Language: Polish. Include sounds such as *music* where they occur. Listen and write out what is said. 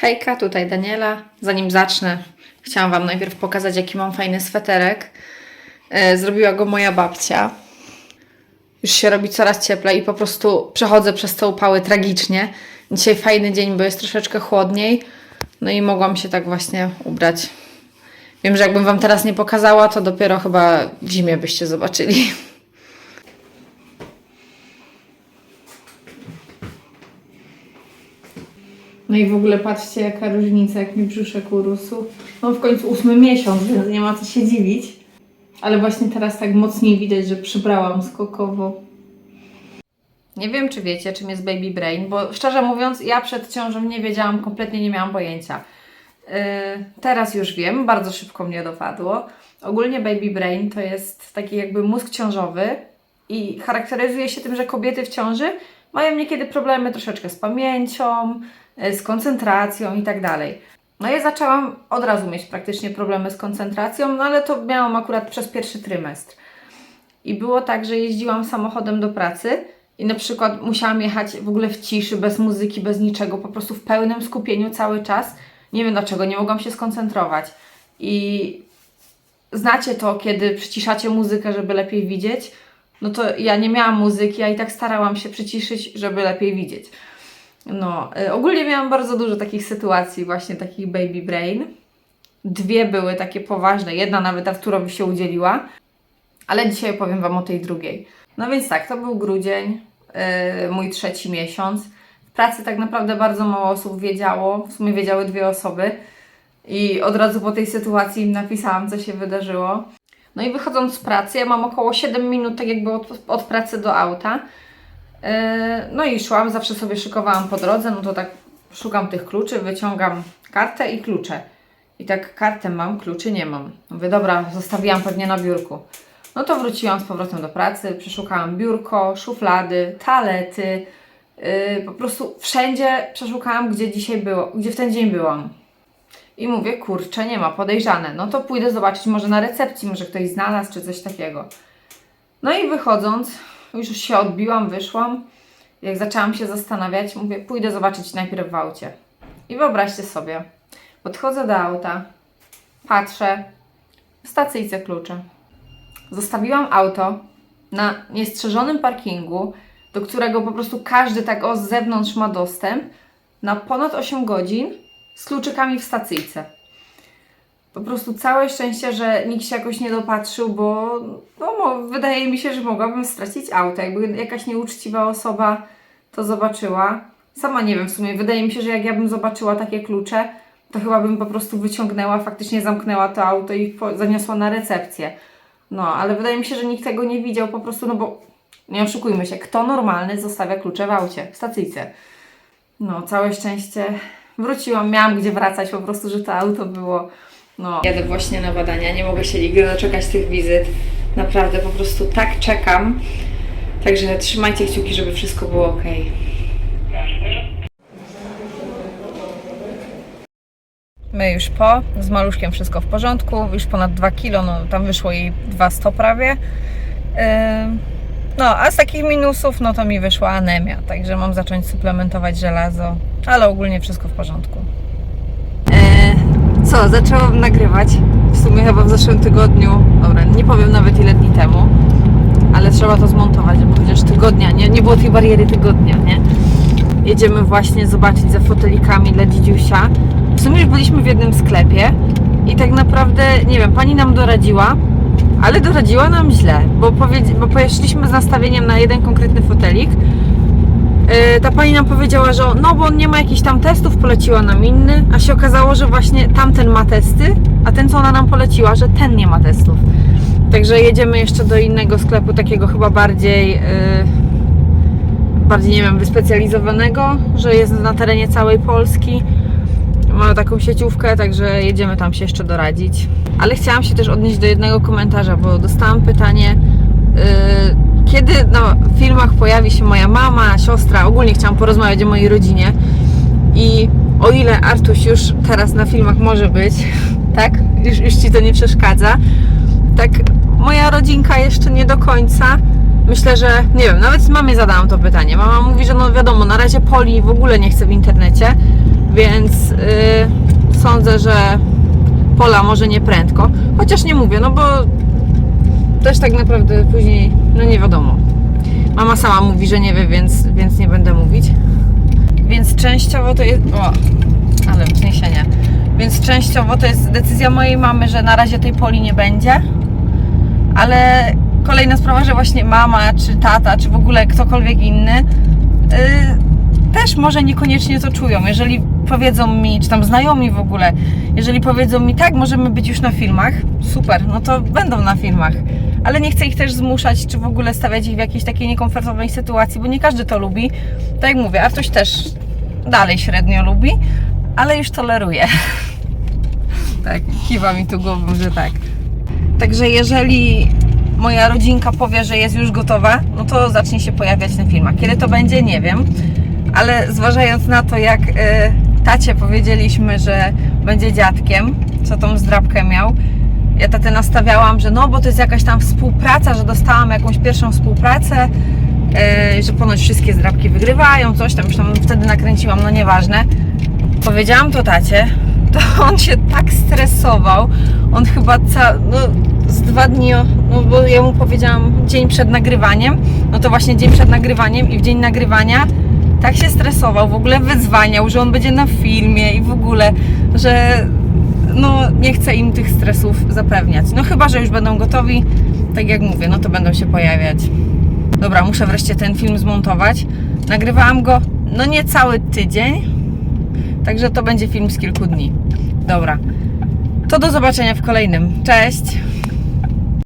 Hejka, tutaj Daniela. Zanim zacznę, chciałam Wam najpierw pokazać, jaki mam fajny sweterek. E, Zrobiła go moja babcia. Już się robi coraz cieplej i po prostu przechodzę przez te upały tragicznie. Dzisiaj fajny dzień, bo jest troszeczkę chłodniej. No i mogłam się tak właśnie ubrać. Wiem, że jakbym Wam teraz nie pokazała, to dopiero chyba w zimie byście zobaczyli. *laughs* No i w ogóle patrzcie, jaka różnica, jak mi brzuszek urósł. No w końcu ósmy miesiąc, więc nie ma co się dziwić. Ale właśnie teraz tak mocniej widać, że przybrałam skokowo. Nie wiem, czy wiecie, czym jest baby brain, bo szczerze mówiąc, ja przed ciążą nie wiedziałam, kompletnie nie miałam pojęcia. Yy, teraz już wiem, bardzo szybko mnie dopadło. Ogólnie baby brain to jest taki jakby mózg ciążowy i charakteryzuje się tym, że kobiety w ciąży mają niekiedy problemy troszeczkę z pamięcią, z koncentracją i tak dalej. No ja zaczęłam od razu mieć praktycznie problemy z koncentracją, no ale to miałam akurat przez pierwszy trymestr. I było tak, że jeździłam samochodem do pracy i na przykład musiałam jechać w ogóle w ciszy, bez muzyki, bez niczego, po prostu w pełnym skupieniu cały czas. Nie wiem dlaczego, nie mogłam się skoncentrować. I znacie to, kiedy przyciszacie muzykę, żeby lepiej widzieć. No to ja nie miałam muzyki, a i tak starałam się przyciszyć, żeby lepiej widzieć. No, y, ogólnie miałam bardzo dużo takich sytuacji, właśnie takich baby brain. Dwie były takie poważne, jedna nawet Arturowi się udzieliła, ale dzisiaj opowiem Wam o tej drugiej. No więc tak, to był grudzień, yy, mój trzeci miesiąc. W pracy tak naprawdę bardzo mało osób wiedziało, w sumie wiedziały dwie osoby i od razu po tej sytuacji im napisałam, co się wydarzyło. No i wychodząc z pracy, ja mam około 7 minut tak jakby od, od pracy do auta. Yy, No i szłam, zawsze sobie szykowałam po drodze, no to tak szukam tych kluczy, wyciągam kartę i klucze. I tak kartę mam, kluczy nie mam. Mówię, dobra, zostawiłam pewnie na biurku. No to wróciłam z powrotem do pracy, przeszukałam biurko, szuflady, talety, yy, po prostu wszędzie przeszukałam, gdzie dzisiaj było, gdzie w ten dzień byłam. I mówię, kurczę, nie ma, podejrzane. No to pójdę zobaczyć może na recepcji, może ktoś znalazł, czy coś takiego. No i wychodząc, już się odbiłam, wyszłam. Jak zaczęłam się zastanawiać, mówię, pójdę zobaczyć najpierw w aucie. I wyobraźcie sobie, podchodzę do auta, patrzę, w stacyjce klucze. Zostawiłam auto na niestrzeżonym parkingu, do którego po prostu każdy tak o z zewnątrz ma dostęp, na ponad 8 godzin z kluczykami w stacyjce. Po prostu całe szczęście, że nikt się jakoś nie dopatrzył, bo no, wydaje mi się, że mogłabym stracić auto. Jakby jakaś nieuczciwa osoba to zobaczyła. Sama nie wiem w sumie. Wydaje mi się, że jak ja bym zobaczyła takie klucze, to chyba bym po prostu wyciągnęła, faktycznie zamknęła to auto i zaniosła na recepcję. No, ale wydaje mi się, że nikt tego nie widział po prostu, no bo nie oszukujmy się, kto normalny zostawia klucze w aucie, w stacyjce. No, całe szczęście. Wróciłam, miałam gdzie wracać, po prostu, że to auto było. No. Jadę właśnie na badania, nie mogę się nigdy doczekać tych wizyt. Naprawdę po prostu tak czekam. Także trzymajcie kciuki, żeby wszystko było ok. My już po, z maluszkiem wszystko w porządku, już ponad 2 kilo, no tam wyszło jej 200 prawie. No, a z takich minusów, no to mi wyszła anemia, także mam zacząć suplementować żelazo, ale ogólnie wszystko w porządku. Co, zaczęłam nagrywać, w sumie chyba w zeszłym tygodniu, dobra, nie powiem nawet ile dni temu, ale trzeba to zmontować, żeby chociaż tygodnia, nie, nie było tej bariery tygodnia, nie? Jedziemy właśnie zobaczyć za fotelikami dla dzidziusia. W sumie już byliśmy w jednym sklepie i tak naprawdę, nie wiem, pani nam doradziła, ale doradziła nam źle, bo, powiedz, bo poszliśmy z nastawieniem na jeden konkretny fotelik. Yy, ta pani nam powiedziała, że no bo on nie ma jakichś tam testów, poleciła nam inny, a się okazało, że właśnie tamten ma testy, a ten co ona nam poleciła, że ten nie ma testów. Także jedziemy jeszcze do innego sklepu, takiego chyba bardziej, yy, bardziej nie wiem, wyspecjalizowanego, że jest na terenie całej Polski. Ma taką sieciówkę, także jedziemy tam się jeszcze doradzić. Ale chciałam się też odnieść do jednego komentarza, bo dostałam pytanie, kiedy na filmach pojawi się moja mama, siostra, ogólnie chciałam porozmawiać o mojej rodzinie. I o ile Artuś już teraz na filmach może być, *laughs* tak? Już, już ci to nie przeszkadza, tak moja rodzinka jeszcze nie do końca. Myślę, że nie wiem, nawet mamie zadałam to pytanie. Mama mówi, że no wiadomo, na razie Poli w ogóle nie chce w internecie, więc y, sądzę, że pola może nie prędko. Chociaż nie mówię, no bo też tak naprawdę później, no nie wiadomo. Mama sama mówi, że nie wie, więc, więc nie będę mówić. Więc częściowo to jest. O, ale wzniesienie. Więc częściowo to jest decyzja mojej mamy, że na razie tej poli nie będzie. Ale kolejna sprawa, że właśnie mama, czy tata, czy w ogóle ktokolwiek inny yy, też może niekoniecznie to czują. Jeżeli powiedzą mi, czy tam znajomi w ogóle, jeżeli powiedzą mi tak, możemy być już na filmach, super, no to będą na filmach. Ale nie chcę ich też zmuszać, czy w ogóle stawiać ich w jakiejś takiej niekomfortowej sytuacji, bo nie każdy to lubi. Tak jak mówię, Artuś też dalej średnio lubi, ale już toleruje. *laughs* tak, kiwa mi tu głową, że tak. Także jeżeli moja rodzinka powie, że jest już gotowa, no to zacznie się pojawiać na filmach. Kiedy to będzie, nie wiem. Ale zważając na to, jak y, tacie powiedzieliśmy, że będzie dziadkiem, co tą zdrabkę miał, ja tatę nastawiałam, że no, bo to jest jakaś tam współpraca, że dostałam jakąś pierwszą współpracę, y, że ponoć wszystkie zdrabki wygrywają, coś tam, już tam wtedy nakręciłam, no nieważne. Powiedziałam to tacie, *laughs* to on się tak stresował. On chyba ca, no, z dwa dni, no bo ja mu powiedziałam dzień przed nagrywaniem, no to właśnie dzień przed nagrywaniem i w dzień nagrywania tak się stresował, w ogóle wyzwaniał, że on będzie na filmie i w ogóle, że no nie chce im tych stresów zapewniać. No chyba, że już będą gotowi, tak jak mówię, no to będą się pojawiać. Dobra, muszę wreszcie ten film zmontować. Nagrywałam go, no nie cały tydzień, Także to będzie film z kilku dni. Dobra. To do zobaczenia w kolejnym. Cześć!